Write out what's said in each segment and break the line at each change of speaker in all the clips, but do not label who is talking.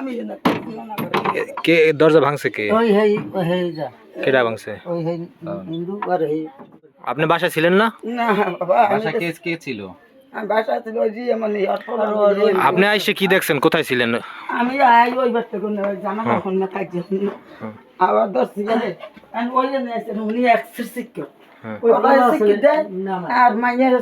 আমি
কে দরজা ভাঙছে কে?
ওই হেই হেই যা।
কেডা ভাঙছে?
ওই হেই হিন্দু আর হেই।
আপনি বাসায় ছিলেন না?
না বাবা
বাসা কে কে ছিল?
বাসা ছিল যে মানে
আপনি আইসে কি দেখছেন? কোথায় ছিলেন?
আমি আই ওই কোন জানা কখন না থাকছে। আবার দশ গেলে আমি ওই উনি শিক্ষক।
হ্যাঁ।
ওই ওরা শিক্ষক দেয় আর মাইয়ার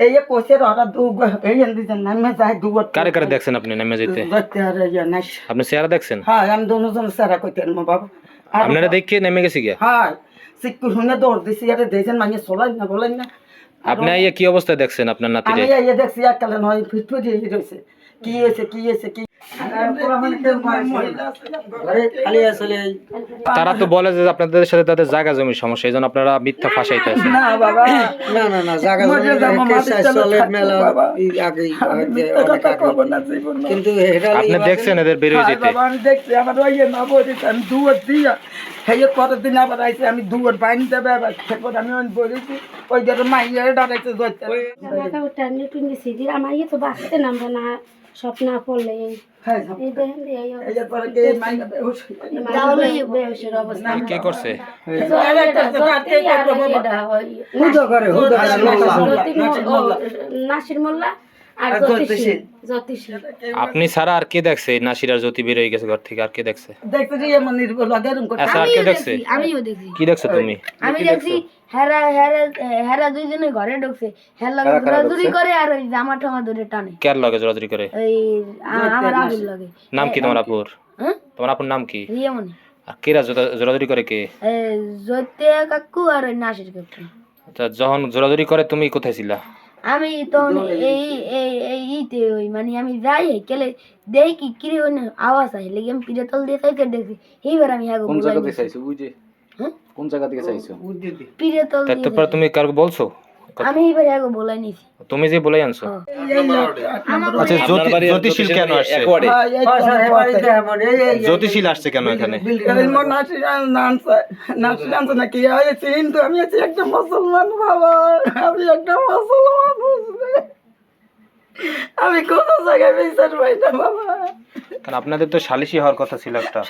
শিক্ষক তা আমি কই কি কি গেছে এই যে কোষের ওরা দু এই দিতেন নামে যায় দু
কারে কারে দেখছেন আপনি নেমে যেতে
ধরতে আর ইয়ে নাই
আপনি চেহারা দেখছেন
হ্যাঁ আমি দুজন সারা কইতেন মা বাবা আর
আপনারা দেখে নেমে গেছি গিয়া
হ্যাঁ শিক্ষক শুনে দৌড় দিছি আরে দেখছেন মানে চলাই না বলেন না
আপনি আইয়া কি অবস্থায় দেখছেন আপনার নাতিরে
আমি এই দেখছি এককালে নয় ফিট ফিট হয়ে রয়েছে কি হয়েছে কি হয়েছে কি খালি আসলে
তারা তো বলে যে আপনাদের সাথে তাদের জায়গা জমির সমস্যা এই জন্য আপনারা মিথ্যা ফাঁসাইতে আছেন
না বাবা
না না না জায়গা জমি মেলা আগে। কিন্তু
আপনি দেখছেন এদের বেরিয়ে
হ্যাঁ,
যেতে
আমি দেখছি আমার ওই আমি দুয়ার দিয়া হেয়ে পরের দিন আবার আইসে আমি দুয়ার বাইন দেবে আবার সেপর আমি ওই বলেছি ওই যে মাইয়া ডাকাইছে ধরতে
টানি টুনি আমার ইয়ে তো বাঁচতে নামবে না সব না পড়লে এই
কে
করছে?
নাসির মোল্লা।
আর জ্যোতিষী
জ্যোতিষী।
আপনি ছাড়া আর কে দেখছে? এই নাসির আর জ্যোতি বেরোয় গেছে ঘর থেকে আর কে দেখছে?
দেখতে যে এমন নির্ভর লাগে এরকম করতে।
আচ্ছা আর কে দেখছে?
আমিও দেখছি।
কি দেখছ তুমি?
আমি দেখছি হেরা হেরা হেরা দুইজনে ঘরে ঢুকছে। হেরা ঘোরাঘুরি করে আর ওই জামা টামা ধরে টানে।
কার লগে জোরাজুরি করে?
আ- আমার আবির লাগে।
নাম কি তোমার আপুর?
হ্যাঁ?
তোমার আপুর নাম কি?
রিয়ামণি।
আর কেরা জোরা- জোরাজুরি করে কে?
জোতে কাকু আর নাসির কাকু।
তা যখন জোরাজুরি করে তুমি কোথায় ছিলা?
আমি তখন এই এই এই ইতে ওই মানে আমি যাই কেলে দেখি কি কিরে ওই না আওয়াজ আই লেগে আমি পিঠে তল দিয়ে চাইতে দেখছি এইবার আমি আগে
কোন জায়গা থেকে চাইছো বুঝে? কোন জায়গা থেকে চাইছো
পিঠে তল
তারপর তুমি কারও বলছো
আমি এইবার আগে বলে নিছি।
তুমি যে বলে আনছো। আচ্ছা জ্যোতি জ্যোতিশীল কেন আসছে?
হ্যাঁ, এই তো পথে।
জ্যোতিশীল আসছে কেন এখানে?
নাকি? হিন্দু, আমি আছি একটা মুসলমান বাবা। আমি একটা মুসলমান বুঝলে? আমি কোন জায়গায় বিচার পাই না বাবা।
কারণ আপনাদের তো সালিশি হওয়ার কথা ছিল একটা।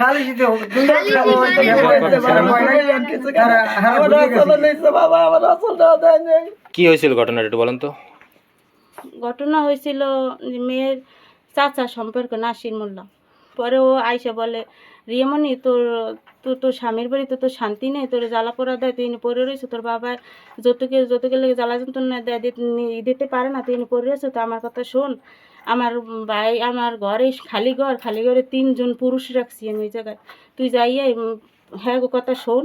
আমার আসল দেয় নেই।
কি হয়েছিল ঘটনাটা একটু বলেন তো?
ঘটনা হয়েছিল যে মেয়ের চাচা সম্পর্ক নাসির মোল্লা। পরে ও আইসা বলে রিয়ামণি, তোর তোর তোর স্বামীর বাড়ি তো তোর শান্তি নেই, তোর জ্বালা পোড়া দেয়, তুই পড়ে রয়েছে, তোর বাবা যৌতুকে যৌতুকে লেগে জ্বালা যন্ত্রণা দেয় দিতে পারে না, তুই পড়ে রয়েছে, তো আমার কথা শোন, আমার ভাই, আমার ঘরে খালি ঘর, খালি ঘরে তিনজন পুরুষ রাখছি আমি ওই জায়গায়, তুই যাইয়ে হ্যাঁ গো কথা শোন,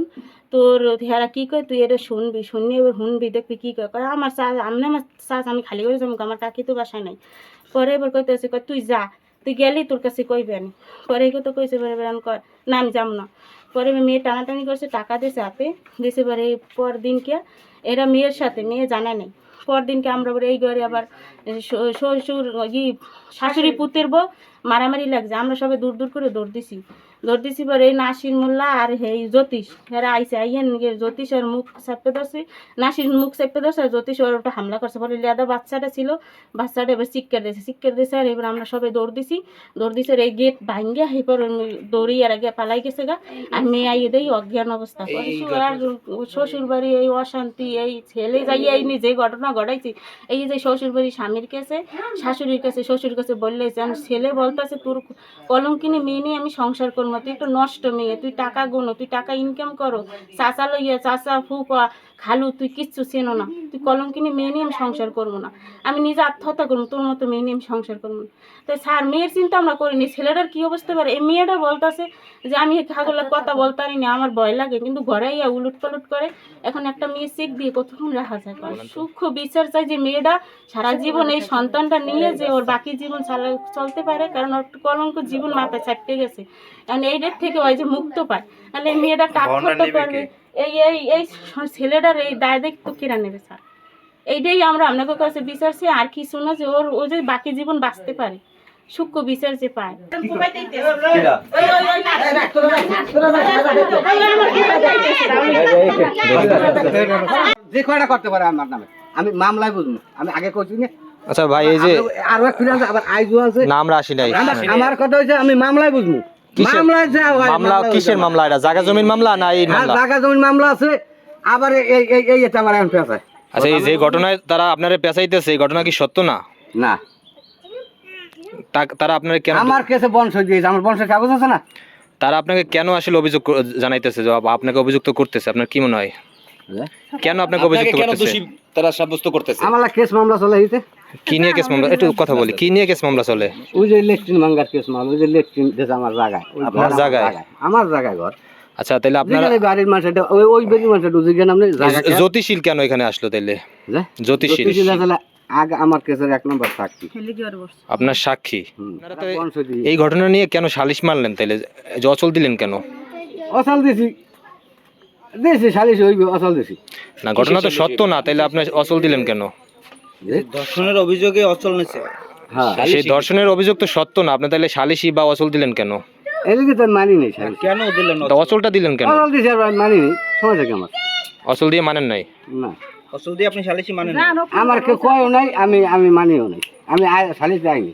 তোর হেরা কি কয়, তুই এটা শুনবি শুনবি, এবার শুনবি, দেখবি কি কয় কয়, আমার চা আমি আমার চাষ আমি খালি করে যাব আমার কাকি তো বাসায় নাই, পরে এবার কইতেছে, কয়, তুই যা তুই গেলি তোর কাছে কইবে আমি পরে তো কইছে পরে বেড়ান কর কয় না আমি যাব না। পরে মেয়ে টানাটানি করছে টাকা দিয়েছে আপে। দিয়েছে পরে এই পর দিনকে এরা মেয়ের সাথে মেয়ে জানা নেই। পর দিনকে আমরা এই ঘরে আবার শ্বশুর ই শাশুড়ি। পুতের বউ মারামারি লাগছে। আমরা সবাই দূর দূর করে দৌড় দিছি। দৌড় দিছি পরে এই নাসির মোল্লা আর এই জ্যোতিষ এরা আইসে আইয়েন জ্যোতিষ আর মুখ চেপে ধরছে। নাসির মুখ চেপে ধরছে আর জ্যোতিষ ওর ওটা হামলা করছে। পরে লেদা বাচ্চাটা ছিল বাচ্চাটা এবার চিৎকার দিয়েছে চিৎকার দিয়েছে আর এবার আমরা সবাই দৌড় দিছি। দৌড় দিছে আর এই গেট ভাঙ্গিয়া এরপর দৌড়ি আর আগে পালাই গেছে গা। আর মেয়ে আইয়ে দেই অজ্ঞান অবস্থা। আর শ্বশুর বাড়ি এই অশান্তি এই ছেলে যাইয়া এই নিজে ঘটনা ঘটাইছি। এই যে শ্বশুর বাড়ি স্বামীর কাছে শাশুড়ির কাছে শ্বশুর কাছে বললেছে আমি ছেলে বলতেছে তোর কলঙ্কিনী মেয়ে নিয়ে আমি সংসার করব তুই একটু নষ্ট মেয়ে তুই টাকা গোনো তুই টাকা ইনকাম করো। চাচা লইয়া চাচা ফুপা খালু তুই কিচ্ছু চেনো না। তুই কলঙ্কিনী মেয়ে নিয়ে আমি সংসার করব না। আমি নিজে আত্মহত্যা করব তোর মতো মেয়ে নিয়ে আমি সংসার করব না। তো স্যার মেয়ের চিন্তা আমরা করিনি ছেলেটার কী অবস্থা পারে এই মেয়েটা বলতেছে যে আমি খাগলা কথা বলতারি না আমার ভয় লাগে। কিন্তু ঘরে ইয়া উলুট পালুট করে এখন একটা মেয়ে চেক দিয়ে কতক্ষণ রাখা যায়? সূক্ষ্ম বিচার চাই যে মেয়েটা সারা জীবন এই সন্তানটা নিয়ে যে ওর বাকি জীবন চালা চলতে পারে কারণ ওর একটু কলঙ্ক জীবন মাথায় চাপতে গেছে। কারণ এইটার থেকে ওই যে মুক্ত পায়। তাহলে এই মেয়েটা কাজ করতে পারবে। এই এই এই ছেলেটার এই দায় দায়িত্ব কিরা নেবে স্যার? এইটাই আমরা আপনাকে কাছে বিচারছি আর কিছু না যে ওর ও যে বাকি জীবন বাঁচতে পারে। সূক্ষ্ম বিচার যে পায়।
যে কয়টা করতে পারে আমার নামে। আমি মামলায় বুঝব আমি আগে করছি না
আচ্ছা ভাই এই যে
আরও এক ফিরে আছে আবার আইজও আছে।
না আমরা আসি নাই।
আমার- কথা হচ্ছে আমি মামলায় বুঝব। মামলায় যা
মামলা কিসের মামলা এটা? জায়গা জমির মামলা না এই মামলা?
জায়গা জমির মামলা আছে আবার এই এই এই- এটা আমার এখন পেঁচায়
আচ্ছা এই যে ঘটনায় তারা আপনারা পেঁচাইতেছে এই ঘটনা কি সত্য না?
না।
তারা আপনারা কেন
আমার কেসে বংশ দিয়েছে আমার বংশের কাগজ আছে না?
তারা আপনাকে কেন আসলে অভিযোগ জানাইতেছে? যে আপনাকে অভিযুক্ত করতেছে আপনার কি মনে হয়? কেন আপনাকে অভিযুক্ত করতেছে?
তারা সাব্যস্ত করতেছে?
আমার কেস মামলা চলে হইতে
কি নিয়ে কেস মামলা? একটু কথা বলি কি নিয়ে কেস মামলা চলে?
ওই যে লেট্রিন ভাঙ্গার কেস মামলা ওই যে লেট্রিন দিয়েছে আমার জায়গায়
আপনার
আমার
জায়গায়?
আমার জায়গায় ঘর।
আচ্ছা তাহলে আপনারা
বাড়ির এটা ওই ওই বাড়ির মানুষ এটা বুঝে আপনি
জ্যোতিষীল কেন এখানে আসলো তাইলে?
যে?
জ্যোতিষীল।
জ্যোতিষী আগে আমার কেসের এক নম্বর সাক্ষী।
আপনার সাক্ষী? এই ঘটনা নিয়ে কেন সালিশ মারলেন তাইলে? যে অচল দিলেন কেন?
অচল দিছি। সালিশ হইবে অচল দিছি
না ঘটনা তো সত্য না তাইলে আপনি অচল দিলেন কেন?
ধর্ষণের অভিযোগে অচল নেছে
হ্যাঁ।
সেই দর্শনের অভিযোগ তো সত্য না আপনি তাইলে সালিশি বা অচল দিলেন কেন?
এদিকে তো আমি মানি নেই
কেন দিলেন
তা অচলটা দিলেন কেন?
অচল দিছি আর মানি নেই সময় থেকে আমার।
অচল দিয়ে মানেন নাই?
না।
অচল দিয়ে আপনি সালিশি মানেন না?
আমার কেউ কয়ও নাই আমি আমি মানিও নাই। আমি সালিশ যাইনি